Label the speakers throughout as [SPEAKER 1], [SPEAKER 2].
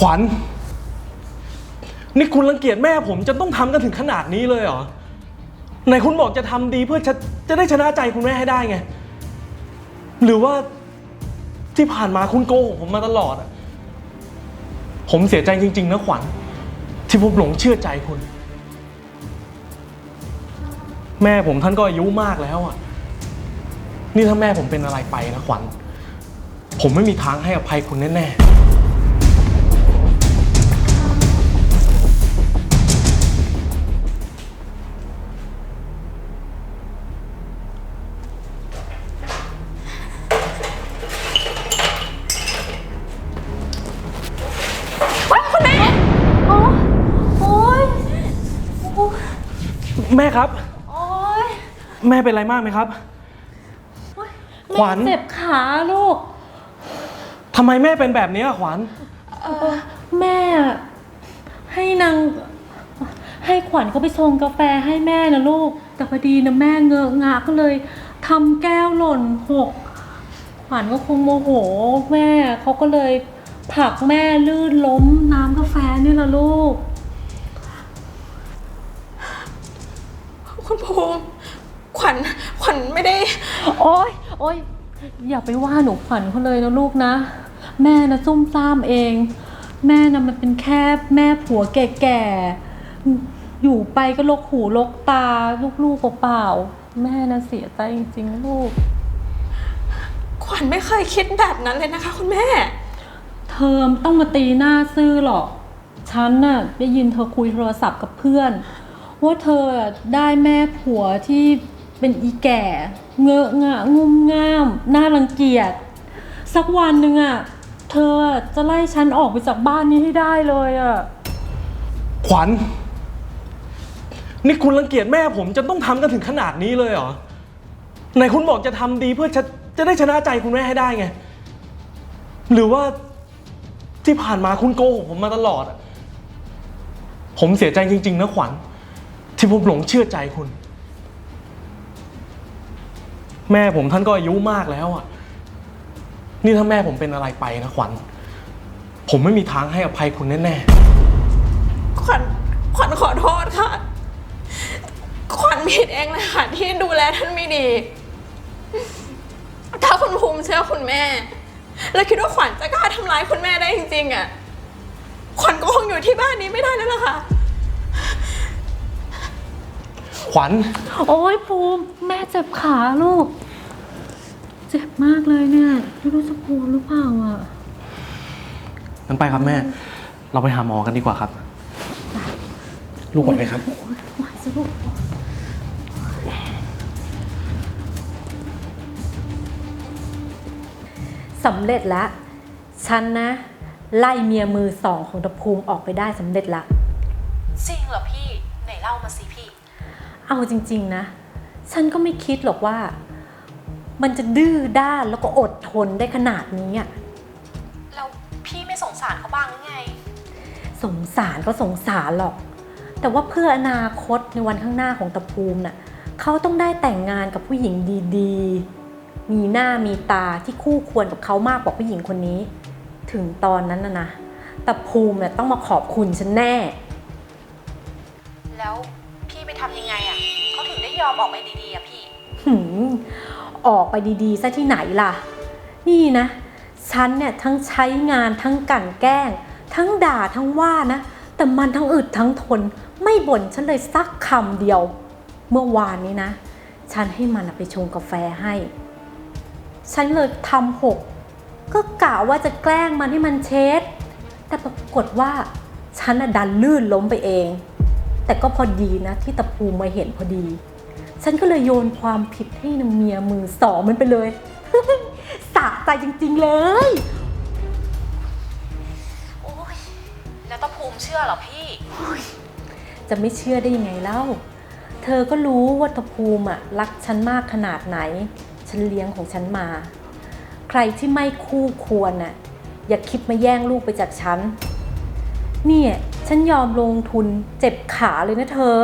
[SPEAKER 1] ขวัญ นี่คุณรังเกียจแม่ผมจนต้องทำกันถึงขนาดนี้เลยเหรอไหนคุณบอกจะทำดีเพื่อจะจะได้ชนะใจคุณแม่ให้ได้ไง หรือว่าที่ผ่านมาคุณโกหกผมมาตลอดอะผมเสียใจจริง ๆ นะขวัญ ที่ผมหลงเชื่อใจคุณ แม่ผมท่านก็อายุมากแล้วอะนี่ถ้าแม่ผมเป็นอะไรไปนะขวัญ ผมไม่มีทางให้อภัยคุณแน่ๆ
[SPEAKER 2] แม่
[SPEAKER 1] ครับ
[SPEAKER 2] โอ้ย
[SPEAKER 1] แม่เป็นอะไรมากไหมครับ ขวัญ
[SPEAKER 2] แม่เจ็บขาลูก
[SPEAKER 1] ทำไมแม่เป็นแบบนี้อะขวัญ
[SPEAKER 2] เออแม่ ให้นาง ให้ขวัญเขาไปชงกาแฟให้แม่นะลูก แต่พอดีนะแม่เงอะงะก็เลยทำแก้วหล่นหก ขวัญก็คงโมโห แม่เขาก็เลยผลักแม่ลื่นล้มน้ำกาแฟนี่ละลูก
[SPEAKER 3] คุณภูมิ ข วัญขวัญไม่ได้
[SPEAKER 2] โอ๊ย โอ๊ย อย่าไปว่าหนูขวัญเขาเลยนะลูกนะ แม่นะซุ่มซ่ามเอง แม่นะมันเป็นแค่แม่ผัวแก่ๆ อยู่ไปก็ลกหูลกตาลูกๆเปล่าๆแม่นะเสียใจจริงๆลูก
[SPEAKER 3] ขวัญไม่เคยคิดแบบนั้นเลยนะคะ คุณแม่
[SPEAKER 2] เธอมต้องมาตีหน้าซื่อหรอก ฉันน่ะได้ยินเธอคุยโทรศัพท์กับเพื่อน ว่าเธอได้แม่ผัวที่ เป็นอีแก่ เงอะงะงุมง่าม น่ารังเกียจ สักวันหนึ่งอะเธอจะไล่ฉันออกไปจากบ้านนี้ให้ได้เลยอะ
[SPEAKER 1] ขวัญ นี่คุณรังเกียจแม่ผมจนต้องทำกันถึงขนาดนี้เลยเหรอไหนคุณบอกจะทำดีเพื่อจะจะได้ชนะใจคุณแม่ให้ได้ไง หรือว่าที่ผ่านมาคุณโกหกผมมาตลอดอะผมเสียใจจริง ๆ นะขวัญ ที่ผมหลงเชื่อใจคุณ แม่ผมท่านก็อายุมากแล้วอะ นี่ถ้าแม่ผมเป็นอะไรไปนะขวัญ ผมไม่มีทางให้อภัยคุณแน่ๆ
[SPEAKER 3] ขวัญขวัญขอโทษค่ะ ขวัญผิดเองเลยค่ะที่ดูแลท่านไม่ดี ถ้าคุณภูมิเชื่อคุณแม่ แล้วคิดว่าขวัญจะกล้าทำร้ายคุณแม่ได้จริงๆอะ ขวัญก็คงอยู่ที่บ้านนี้ไม่ได้แล้วล่ะค่ะ
[SPEAKER 1] ขวัญ
[SPEAKER 2] โอ๊ยภูมิแม่เจ็บขาลูก เจ็บมากเลยเนี่ยไม่รู้จะพูดหรือเปล่าอะ
[SPEAKER 1] งั้นไปครับแม่ เราไปหาหมอกันดีกว่าครับ ลูกไหวไหมครับ
[SPEAKER 2] ไหวสิลูกสำเร็จละฉันนะ ไล่เมียมือสองของตะภูมิออกไปได้สำเร็จละ
[SPEAKER 4] จริงเหรอพี่ ไหนเล่ามาสิพี่
[SPEAKER 2] เอาจริง ๆ นะ ฉันก็ไม่คิดหรอกว่า มันจะดื้อด้านแล้วก็อดทนได้ขนาดนี้อะ
[SPEAKER 4] แล้วพี่ไม่สงสารเขาบ้างหรือไง
[SPEAKER 2] สงสารก็สงสารหรอก แต่ว่าเพื่ออนาคตในวันข้างหน้าของตะภูมิน่ะเขาต้องได้แต่งงานกับผู้หญิงดีๆ มีหน้ามีตาที่คู่ควรกับเขามากกว่าผู้หญิงคนนี้ ถึงตอนนั้นนะนะตะภูมิเนี่ยต้องมาขอบคุณฉันแน่
[SPEAKER 4] แล้ว ยอมออกไปดีๆอะพี่
[SPEAKER 2] หืมออกไปดีๆซะที่ไหนล่ะ นี่นะ ฉันเนี่ยทั้งใช้งานทั้งกลั่นแกล้ง ทั้งด่าทั้งว่านะ แต่มันทั้งอึดทั้งทน ไม่บ่นฉันเลยสักคำเดียว เมื่อวานนี้นะ ฉันให้มันอะไปชงกาแฟให้ ฉันเลยทำหก ก็กะว่าจะแกล้งมันให้มันเช็ด แต่ปรากฏว่าฉันน่ะดันลื่นล้มไปเอง แต่ก็พอดีนะที่ตะปูมาเห็นพอดี ฉันก็เลยโยนความผิดให้นางเมียมือสองมันไปเลย สะใจจริงๆเลย
[SPEAKER 4] โอ้ยแล้วตาภูมิเชื่อเหรอพี่
[SPEAKER 2] จะไม่เชื่อได้ยังไงเล่า เธอก็รู้ว่าตะภูมิอะรักฉันมากขนาดไหน ฉันเลี้ยงของฉันมา ใครที่ไม่คู่ควรน่ะ อย่าคิดมาแย่งลูกไปจากฉัน เนี่ย ฉันยอมลงทุนเจ็บขาเลยนะเธอ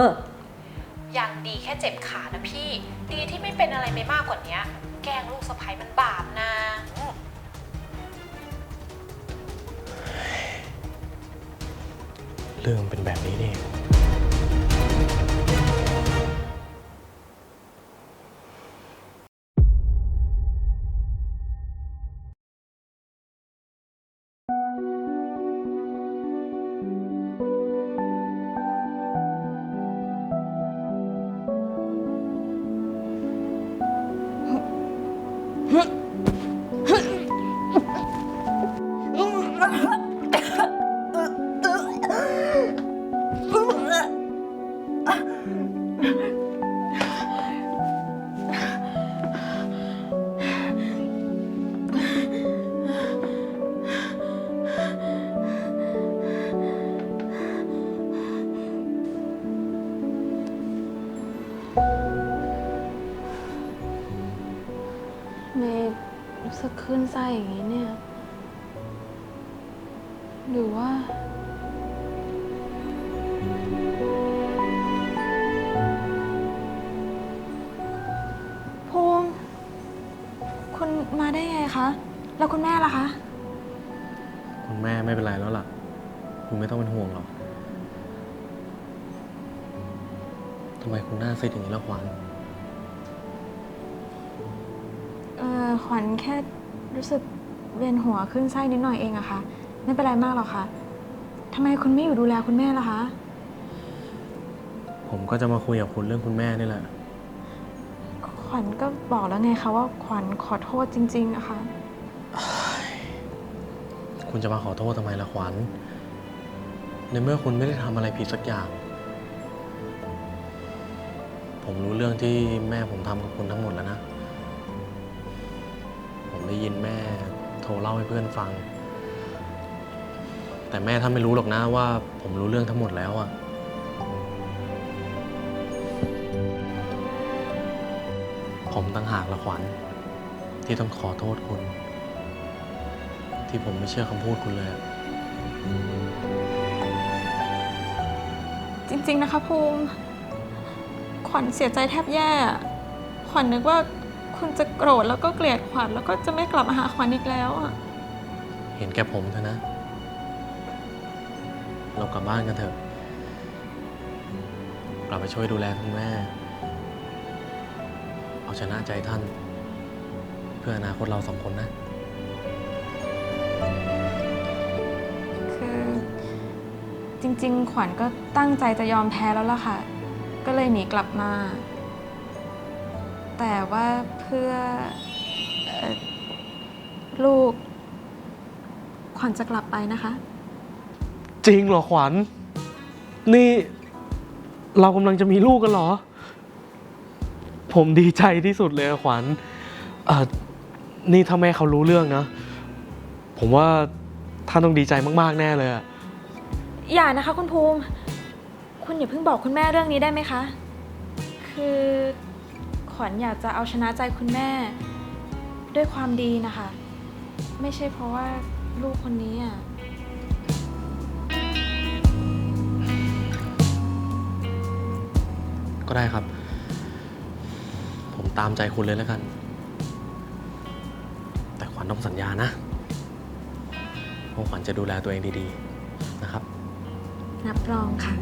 [SPEAKER 4] ยังดีแค่เจ็บขานะพี่ ดีที่ไม่เป็นอะไรไปมากกว่านี้ แกงลูกสะใภ้มันบาปนะ
[SPEAKER 1] เรื่องเป็นแบบนี้เนี่
[SPEAKER 3] ย Hứ. ขึ้นไส้อย่างนี้เนี่ย หรือว่าพวงคุณมาได้ไงคะ แล้วคุณแม่ล่ะคะ
[SPEAKER 1] คุณแม่ไม่เป็นไรแล้วล่ะ คุณไม่ต้องเป็นห่วงหรอกทำไมคุณหน้าซีดอย่างนี้ล่ะขวัญ
[SPEAKER 3] เออขวัญแค่ รู้สึกเวียนหัวขึ้นไส้นิดหน่อยเองอะค่ะ ไม่เป็นไรมากหรอกค่ะทำไมคุณไม่อยู่ดูแลคุณแม่ล่ะคะ
[SPEAKER 1] ผมก็จะมาคุยกับคุณเรื่องคุณแม่นี่แหละ
[SPEAKER 3] ขวัญก็บอกแล้วไงคะว่าขวัญขอโทษจริงๆอะค่ะ
[SPEAKER 1] คุณจะมาขอโทษทำไมล่ะขวัญ ในเมื่อคุณไม่ได้ทำอะไรผิดสักอย่าง ผมรู้เรื่องที่แม่ผมทำกับคุณทั้งหมดแล้วนะ ผมได้ยินแม่โทรเล่าให้เพื่อนฟัง แต่แม่ท่านไม่รู้หรอกนะว่าผมรู้เรื่องทั้งหมดแล้วอะผมตั้งหากละขวัญ ที่ต้องขอโทษคุณ ที่ผมไม่เชื่อคำพูดคุณเลยอะ
[SPEAKER 3] จริง ๆ นะคะภูมิ ขวัญเสียใจแทบแย่ ขวัญนึกว่า คุณจะโกรธแล้วก็เกลียดขวัญแล้วก็จะไม่กลับมาหาขวัญอีกแล้วอะ
[SPEAKER 1] เห็นแก่ผมเถอะนะ เรากลับบ้านกันเถอะ กลับไปช่วยดูแลคุณแม่ เอาชนะใจท่าน เพื่ออนาคตเราสองคนนะ
[SPEAKER 3] คือจริง ๆ ขวัญก็ตั้งใจจะยอมแพ้แล้วล่ะค่ะ ก็เลยหนีกลับมา แต่ว่าเพื่อเอ่อลูก ขวัญจะกลับไปนะคะ
[SPEAKER 1] จริงเหรอขวัญ นี่เรากำลังจะมีลูกกันเหรอ ผมดีใจที่สุดเลยอะขวัญเอ่อนี่ถ้าแม่เขารู้เรื่องนะ ผมว่าท่านต้องดีใจมากๆแน่เลยอะ
[SPEAKER 3] อย่านะคะคุณภูมิ คุณอย่าเพิ่งบอกคุณแม่เรื่องนี้ได้ไหมคะ คือ ขวัญอยากจะเอาชนะใจคุณแม่ ด้วยความดีนะคะ ไม่ใช่เพราะว่าลูกคนนี้อะ
[SPEAKER 1] ก็ได้ครับ ผมตามใจคุณเลยแล้วกัน แต่ขวัญต้องสัญญานะว่าขวัญจะดูแลตัวเองดีๆ นะครับ
[SPEAKER 3] รับรองค่ะ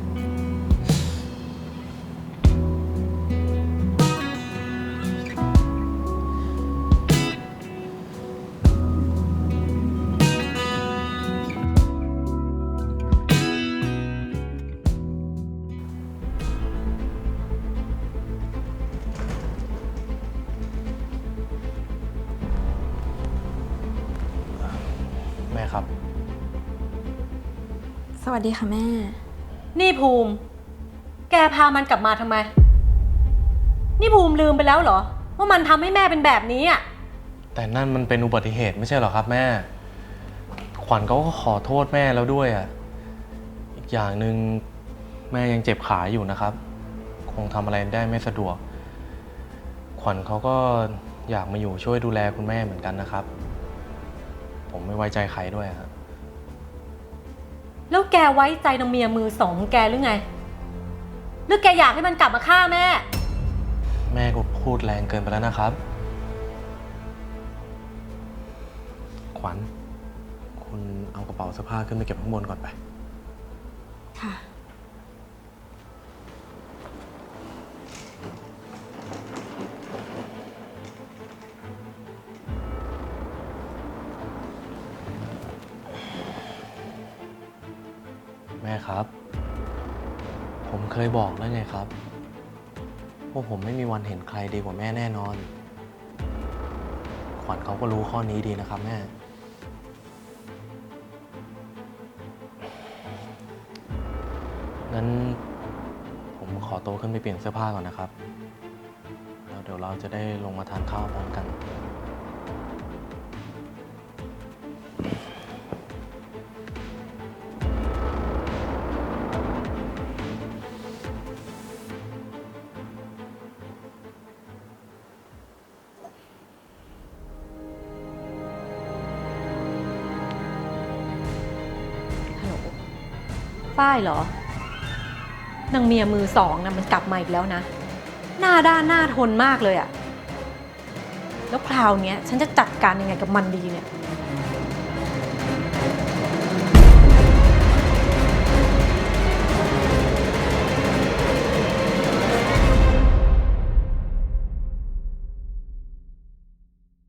[SPEAKER 3] วัสดีค่ะแม่
[SPEAKER 2] นี่ภูมิ แกพามันกลับมาทำไม นี่ภูมิลืมไปแล้วเหรอ ว่ามันทำให้แม่เป็นแบบนี้อะ
[SPEAKER 1] แต่นั่นมันเป็นอุบัติเหตุไม่ใช่เหรอครับแม่ ขวัญเขาก็ขอโทษแม่แล้วด้วยอะ อีกอย่างหนึ่งแม่ยังเจ็บขาอยู่นะครับ คงทำอะไรได้ไม่สะดวก ขวัญเขาก็อยากมาอยู่ช่วยดูแลคุณแม่เหมือนกันนะครับ ผมไม่ไว้ใจใครด้วยครับ
[SPEAKER 2] แล้วแกไว้ใจนางเมียมือสองของแกหรือไง หรือแกอยากให้มันกลับมาฆ่าแม่
[SPEAKER 1] แม่ก็พูดแรงเกินไปแล้วนะครับ ขวัญ คุณเอากระเป๋าเสื้อผ้าขึ้นไปเก็บข้างบนก่อนไป
[SPEAKER 3] ค่ะ
[SPEAKER 1] บอกแล้วไงครับว่าผมไม่มีวันเห็นใครดีกว่าแม่แน่นอน ขวัญเขาก็รู้ข้อนี้ดีนะครับแม่ งั้นผมขอตัวขึ้นไปเปลี่ยนเสื้อผ้าก่อนนะครับ แล้วเดี๋ยวเราจะได้ลงมาทานข้าวพร้อมกัน
[SPEAKER 2] ป้ายเหรอนางเมียมือสองนะมันกลับมาอีกแล้วนะ หน้าด้านหน้าทนมากเลยอะแล้วคราวเนี้ยฉันจะจัดการยังไงกับมันดีเนี่ย